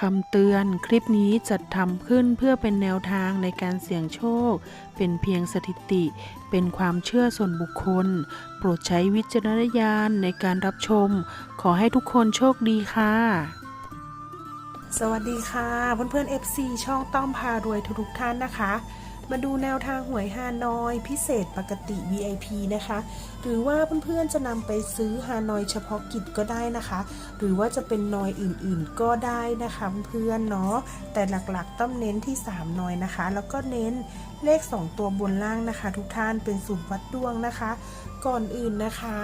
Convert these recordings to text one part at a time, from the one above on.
คำเตือนคลิปนี้จัดทำขึ้นเพื่อเป็นแนวทางในการเสี่ยงโชค เป็นเพียงสถิติ เป็นความเชื่อส่วนบุคคล โปรดใช้วิจารณญาณในการรับชม ขอให้ทุกคนโชคดีค่ะ สวัสดีค่ะ เพื่อนๆ FC ช่องต้อมพารวยทุกๆท่านนะคะ มาดูแนวทางหวยฮานอยพิเศษปกติ VIP นะคะ หรือว่าเพื่อนๆจะนำไปซื้อฮานอยเฉพาะกิจก็ได้นะคะ หรือว่าจะเป็นนอยอื่นๆก็ได้นะคะเพื่อนๆเนาะแต่หลักๆต้องเน้นที่ 3 นอยนะคะ แล้วก็เน้นเลข 2 ตัวบนล่างนะคะ ทุกท่านเป็นสูตรวัดดวงนะคะ ก่อนอื่นนะคะ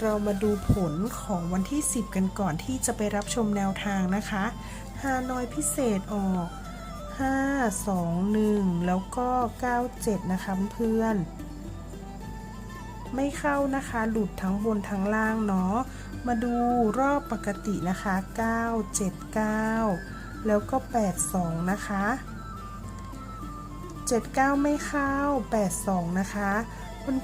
เรามาดูผลของวันที่ 10 กันก่อนที่จะไปรับชมแนวทางนะคะฮานอยพิเศษออก 5 2 1 แล้วก็ 97 นะคะเพื่อนไม่เข้านะคะ หลุดทั้งบนทั้งล่างเนาะ มาดูรอบปกตินะคะ 9 7 9 แล้วก็ 82 นะคะ 79 ไม่เข้า 82 นะคะ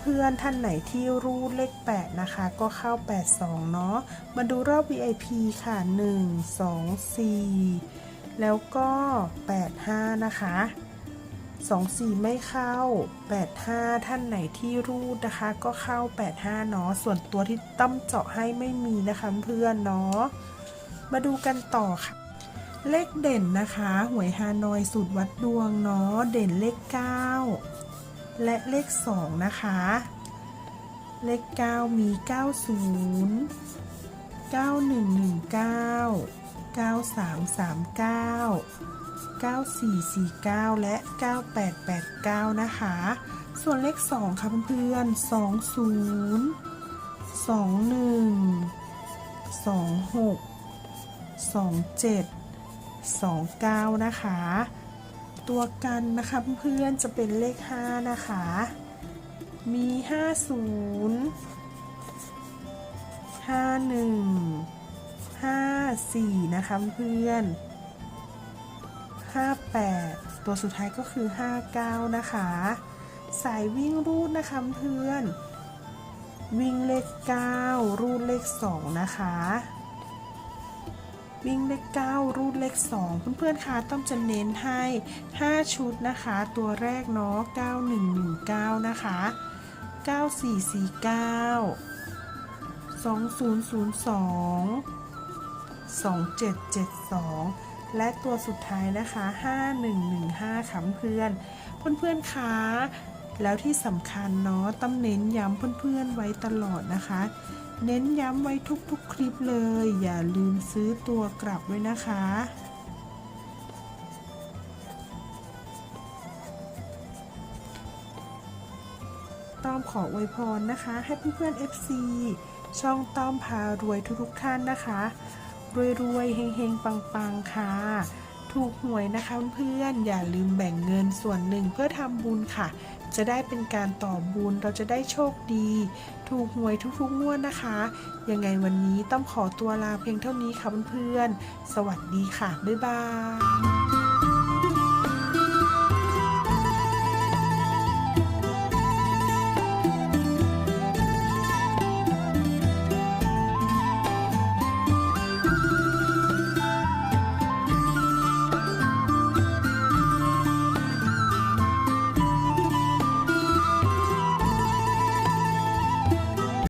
เพื่อนๆท่านไหนที่รูดเลข 8 นะคะ ก็เข้า 82 เนาะ มาดูรอบ VIP ค่ะ 1 2 4 แล้วก็ 85 นะคะ24 ไม่เข้า 85 ท่านไหนที่รูดนะคะ ก็เข้า 85 เนาะ ส่วนตัวที่ต้มเจาะให้ไม่มีนะคะเพื่อนเนาะ มาดูกันต่อค่ะ เลขเด่นนะคะ หวยฮานอยสูตรวัดดวงเนาะ เด่นเลข 9 และเลข 2 นะคะ เลข 9 มี 90 9119 9339 9449 และ 9889 นะคะ ส่วนเลข 2 ค่ะเพื่อนๆ 20 21 26 27 29 นะคะ ตัวกันนะคะเพื่อนๆ จะเป็นเลข 5 นะคะ มี 50 51 54 นะคะเพื่อน58 ตัวสุดท้ายก็คือ 59 นะคะ สายวิ่งรูดนะคะเพื่อน วิ่งเลข 9 รูดเลข 2 นะคะ วิ่งเลข 9 รูดเลข 2 เพื่อนๆคะต้องจะเน้นให้ 5 ชุดนะคะ ตัวแรกเนาะ 9119 นะคะ 9449 2002 2772 และตัวสุดท้ายนะคะ 5115ค่ะเพื่อนเพื่อนๆคะแล้วที่สำคัญเนาะต้องเน้นย้ำเพื่อนๆไว้ตลอดนะคะ เน้นย้ำไว้ทุกๆคลิปเลย อย่าลืมซื้อตัวกลับด้วยนะคะต้อมขออวยพรนะคะ ให้เพื่อนๆ FC ช่องต้อมพารวยทุกๆท่านนะคะ รวยๆเฮงๆ ปังๆ ค่ะ ถูกหวยนะคะเพื่อนๆอย่าลืมแบ่งเงินส่วนหนึ่งเพื่อทำบุญค่ะ จะได้เป็นการต่อบุญเราจะได้โชคดี ถูกหวยทุกๆงวดนะคะ ยังไงวันนี้ต้องขอตัวลาเพียงเท่านี้ค่ะเพื่อนๆ สวัสดีค่ะ บ๊ายบาย